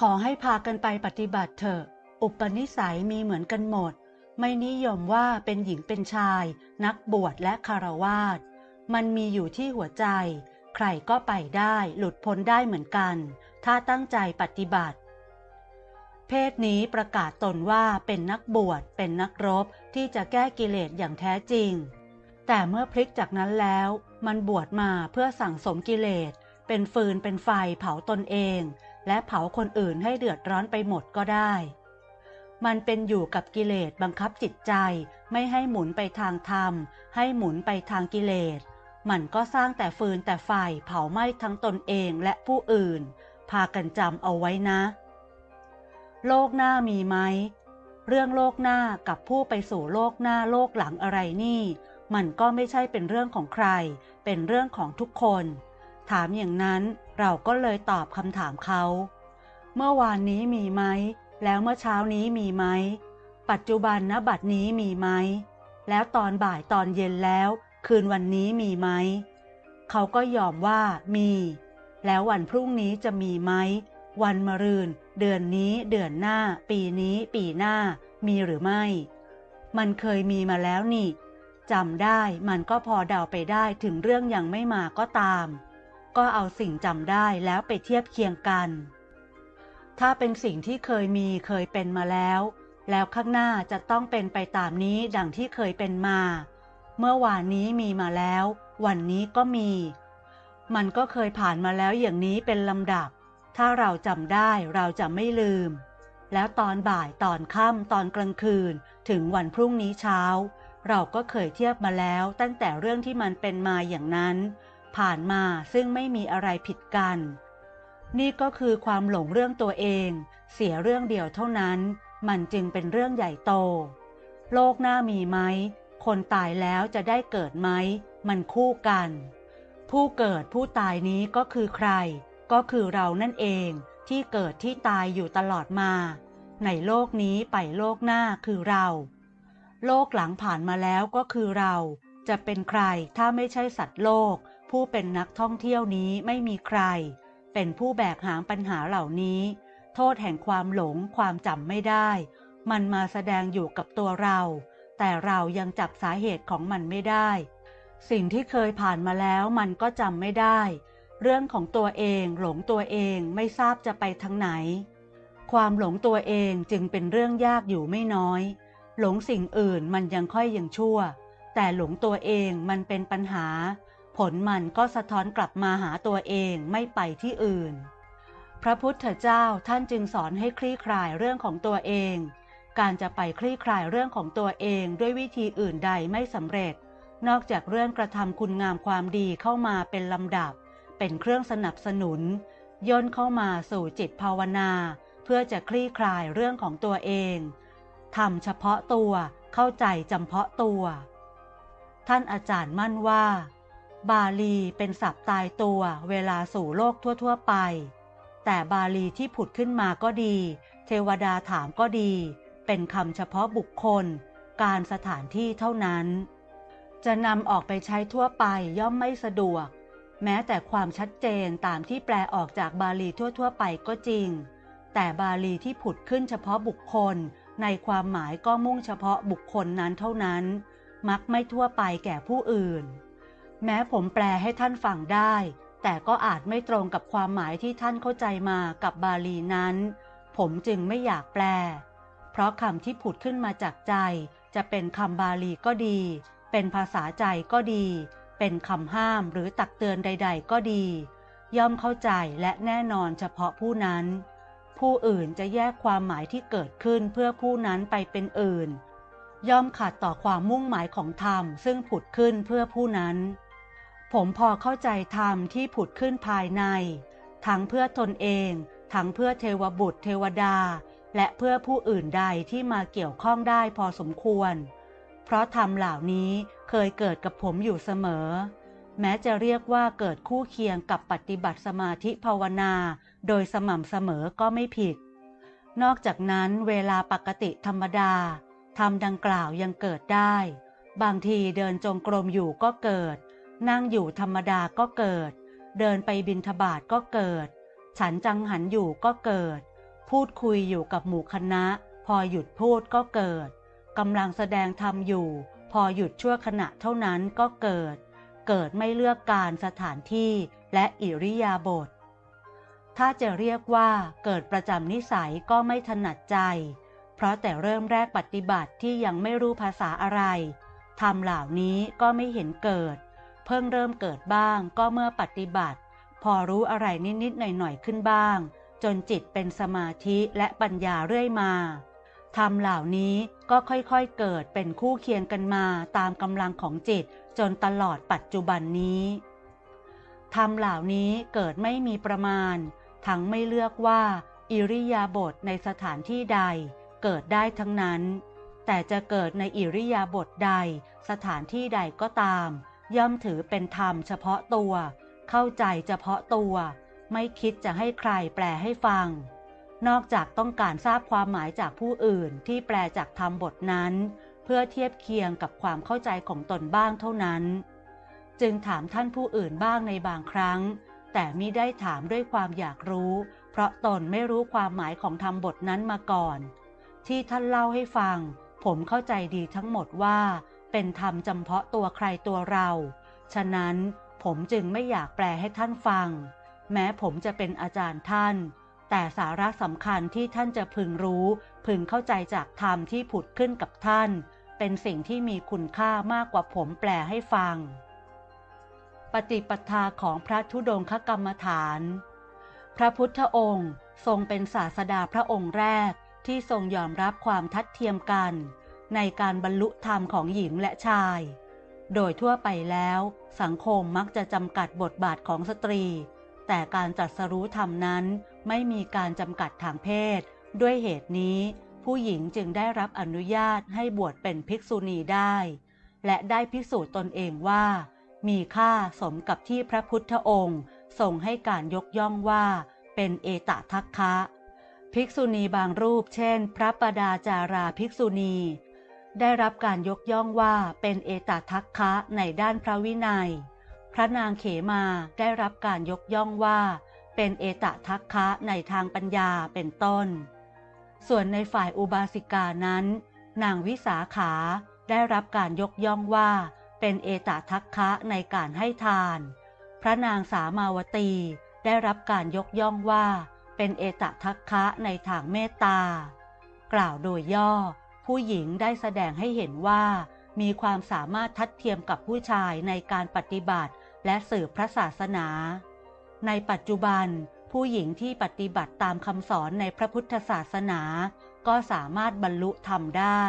ขอให้พากันไปปฏิบัติเถอะ อุปนิสัยมีเหมือนกันหมด ไม่นิยมว่าเป็นหญิงเป็นชาย นักบวชและคารวาสมันมีอยู่ที่หัวใจ ใครก็ไปได้หลุดพ้นได้เหมือนกัน ถ้าตั้งใจปฏิบัติ เพศนี้ประกาศตนว่าเป็นนักบวช เป็นนักรบที่จะแก้กิเลสอย่างแท้จริง แต่เมื่อพลิกจากนั้นแล้ว มันบวชมาเพื่อสั่งสมกิเลส เป็นฟืนเป็นไฟเผาตนเอง และเผาคนอื่นให้เดือดร้อนไปหมดก็ได้ มันเป็นอยู่กับกิเลสบังคับจิตใจ ไม่ให้หมุนไปทางธรรม ให้หมุนไปทางกิเลส มันก็สร้างแต่ฟืนแต่ไฟเผาไหม้ทั้งตนเองและผู้อื่น พากันจำเอาไว้นะ โลกหน้ามีไหม เรื่องโลกหน้ากับผู้ไปสู่โลกหน้าโลกหลังอะไรนี่ มันก็ไม่ใช่เป็นเรื่องของใคร เป็นเรื่องของทุกคน ถามอย่างนั้นเราก็เลยตอบคำถามเขา เมื่อวานนี้มีไหม แล้วเมื่อเช้านี้มีไหม ปัจจุบันณบัดนี้มีไหม แล้วตอนบ่ายตอนเย็นแล้ว คืนวันนี้มีไหม เขาก็ยอมว่ามี แล้ววันพรุ่งนี้จะมีไหม วันมะรืน เดือนนี้ เดือนหน้า ปีนี้ ปีหน้า มีหรือไม่ มันเคยมีมาแล้วนี่จำได้มันก็พอเดาไปได้ถึงเรื่องยังไม่มาก็ตาม ก็เอาสิ่งจำได้แล้วไปเทียบเคียงกัน ถ้าเป็นสิ่งที่เคยมีเคยเป็นมาแล้ว แล้วข้างหน้าจะต้องเป็นไปตามนี้ดังที่เคยเป็นมา เมื่อวานนี้มีมาแล้ว วันนี้ก็มี มันก็เคยผ่านมาแล้วอย่างนี้เป็นลำดับ ถ้าเราจำได้เราจะไม่ลืม แล้วตอนบ่ายตอนค่ำตอนกลางคืน ถึงวันพรุ่งนี้เช้า เราก็เคยเทียบมาแล้วตั้งแต่เรื่องที่มันเป็นมาอย่างนั้น ผ่านมาซึ่งไม่มีอะไรผิดกัน นี่ก็คือความหลงเรื่องตัวเอง เสียเรื่องเดียวเท่านั้น มันจึงเป็นเรื่องใหญ่โต โลกหน้ามีไหม คนตายแล้วจะได้เกิดไหม มันคู่กัน ผู้เกิดผู้ตายนี้ก็คือใคร ก็คือเรานั่นเองที่เกิดที่ตายอยู่ตลอดมา ในโลกนี้ไปโลกหน้าคือเรา โลกหลังผ่านมาแล้วก็คือเรา จะเป็นใครถ้าไม่ใช่สัตว์โลก ผู้เป็นนักท่องเที่ยวนี้ไม่มีใคร เป็นผู้แบกหามปัญหาเหล่านี้ โทษแห่งความหลงความจำไม่ได้ มันมาแสดงอยู่กับตัวเรา แต่เรายังจับสาเหตุของมันไม่ได้ สิ่งที่เคยผ่านมาแล้วมันก็จำไม่ได้ เรื่องของตัวเองหลงตัวเองไม่ทราบจะไปทางไหน ความหลงตัวเองจึงเป็นเรื่องยากอยู่ไม่น้อย หลงสิ่งอื่นมันยังค่อยยังชั่ว แต่หลงตัวเองมันเป็นปัญหา ผลมันก็สะท้อนกลับมาหาตัวเองไม่ไปที่อื่น พระพุทธเจ้าท่านจึงสอนให้คลี่คลายเรื่องของตัวเอง การจะไปคลี่คลายเรื่องของตัวเองด้วยวิธีอื่นใดไม่สำเร็จ นอกจากเรื่องกระทำคุณงามความดีเข้ามาเป็นลำดับ เป็นเครื่องสนับสนุน ย่นเข้ามาสู่จิตภาวนา เพื่อจะคลี่คลายเรื่องของตัวเองทำเฉพาะตัวเข้าใจจำเพาะตัว ท่านอาจารย์มั่นว่า บาลีเป็นศัพท์ตายตัวเวลาสู่โลกทั่ว ๆ ไป แต่บาลีที่ผุดขึ้นมาก็ดี เทวดาถามก็ดี เป็นคำเฉพาะบุคคล การสถานที่เท่านั้น จะนำออกไปใช้ทั่วไปย่อมไม่สะดวก แม้แต่ความชัดเจนตามที่แปลออกจากบาลีทั่ว ๆ ไปก็จริง แต่บาลีที่ผุดขึ้นเฉพาะบุคคล ในความหมายก็มุ่งเฉพาะบุคคลนั้นเท่านั้น มักไม่ทั่วไปแก่ผู้อื่น แม้ผมแปลให้ท่านฟังได้ แต่ก็อาจไม่ตรงกับความหมายที่ท่านเข้าใจมากับบาลีนั้น ผมจึงไม่อยากแปล เพราะคำที่ผุดขึ้นมาจากใจ จะเป็นคำบาลีก็ดี เป็นภาษาใจก็ดี เป็นคำห้ามหรือตักเตือนใด ๆ ก็ดี ย่อมเข้าใจและแน่นอนเฉพาะผู้นั้น ผู้อื่นจะแยกความหมายที่เกิดขึ้นเพื่อผู้นั้นไปเป็นอื่น ย่อมขัดต่อความมุ่งหมายของธรรมซึ่งผุดขึ้นเพื่อผู้นั้น ผมพอเข้าใจธรรมที่ผุดขึ้นภายใน ทั้งเพื่อตนเอง ทั้งเพื่อเทวบุตรเทวดา และเพื่อผู้อื่นใดที่มาเกี่ยวข้องได้พอสมควร เพราะธรรมเหล่านี้เคยเกิดกับผมอยู่เสมอ แม้จะเรียกว่าเกิดคู่เคียงกับปฏิบัติสมาธิภาวนา โดยสม่ำเสมอก็ไม่ผิด นอกจากนั้นเวลาปกติธรรมดาธรรมดังกล่าวยังเกิดได้ บางทีเดินจงกรมอยู่ก็เกิด นั่งอยู่ธรรมดาก็เกิด เดินไปบินทบาทก็เกิด ฉันจังหันอยู่ก็เกิด พูดคุยอยู่กับหมู่คณะ พอหยุดพูดก็เกิดกำลังแสดงธรรมอยู่ พอหยุดชั่วขณะเท่านั้นก็เกิด เกิดไม่เลือกการสถานที่และอิริยาบถถ้าจะเรียกว่าเกิดประจำนิสัยก็ไม่ถนัดใจ เพราะแต่เริ่มแรกปฏิบัติที่ยังไม่รู้ภาษาอะไรทำเหล่านี้ก็ไม่เห็นเกิด เพิ่งเริ่มเกิดบ้าง ก็เมื่อปฏิบัติ พอรู้อะไรนิดๆหน่อยๆขึ้นบ้าง จนจิตเป็นสมาธิและปัญญาเรื่อยมาธรรมเหล่านี้ก็ค่อยๆเกิดเป็นคู่เคียงกันมาตามกำลังของจิตจนตลอดปัจจุบันนี้ธรรมเหล่านี้เกิดไม่มีประมาณ ทั้งไม่เลือกว่า อิริยาบถในสถานที่ใด เกิดได้ทั้งนั้น แต่จะเกิดในอิริยาบถใด สถานที่ใดก็ตาม ย่อมถือเป็นธรรมเฉพาะตัว เข้าใจเฉพาะตัว ไม่คิดจะให้ใครแปลให้ฟัง นอกจากต้องการทราบความหมายจากผู้อื่นที่แปลจากธรรมบทนั้น เพื่อเทียบเคียงกับความเข้าใจของตนบ้างเท่านั้น จึงถามท่านผู้อื่นบ้างในบางครั้ง แต่มิได้ถามด้วยความอยากรู้ เพราะตนไม่รู้ความหมายของธรรมบทนั้นมาก่อน ที่ท่านเล่าให้ฟัง ผมเข้าใจดีทั้งหมดว่า เป็นธรรมจำเพาะตัวใครตัวเรา ฉะนั้นผมจึงไม่อยากแปลให้ท่านฟัง แม้ผมจะเป็นอาจารย์ท่าน แต่สาระสำคัญที่ท่านจะพึงรู้ พึงเข้าใจจากธรรมที่ผุดขึ้นกับท่าน เป็นสิ่งที่มีคุณค่ามากกว่าผมแปลให้ฟัง ปฏิปทาของพระธุดงคกรรมฐาน พระพุทธองค์ทรงเป็นศาสดาพระองค์แรกที่ทรงยอมรับความทัดเทียมกัน ในการบรรลุธรรมของหญิงและชาย โดยทั่วไปแล้ว สังคมมักจะจำกัดบทบาทของสตรี แต่การจัดสรู้ธรรมนั้น ไม่มีการจำกัดทางเพศ ด้วยเหตุนี้ ผู้หญิงจึงได้รับอนุญาตให้บวชเป็นภิกษุณีได้ และได้พิสูจน์ตนเองว่า มีค่าสมกับที่พระพุทธองค์ทรงให้การยกย่องว่าเป็นเอตทัคคะ ภิกษุณีบางรูปเช่น พระปดาจาราภิกษุณี ได้รับการยกย่องว่าเป็นเอตทัคคะในด้านพระวินัย พระนางเขมาได้รับการยกย่องว่า เป็นเอตทัคคะในทางปัญญาเป็นต้น ส่วนในฝ่ายอุบาสิกานั้น นางวิสาขาได้รับการยกย่องว่า เป็นเอตทัคคะในการให้ทาน พระนางสามาวตีได้รับการยกย่องว่า เป็นเอตทัคคะในทางเมตตา กล่าวโดยย่อ ผู้หญิงได้แสดงให้เห็นว่า มีความสามารถทัดเทียมกับผู้ชายในการปฏิบัติ และสืบพระศาสนา ในปัจจุบัน ผู้หญิงที่ปฏิบัติตามคำสอนในพระพุทธศาสนา ก็สามารถบรรลุธรรมได้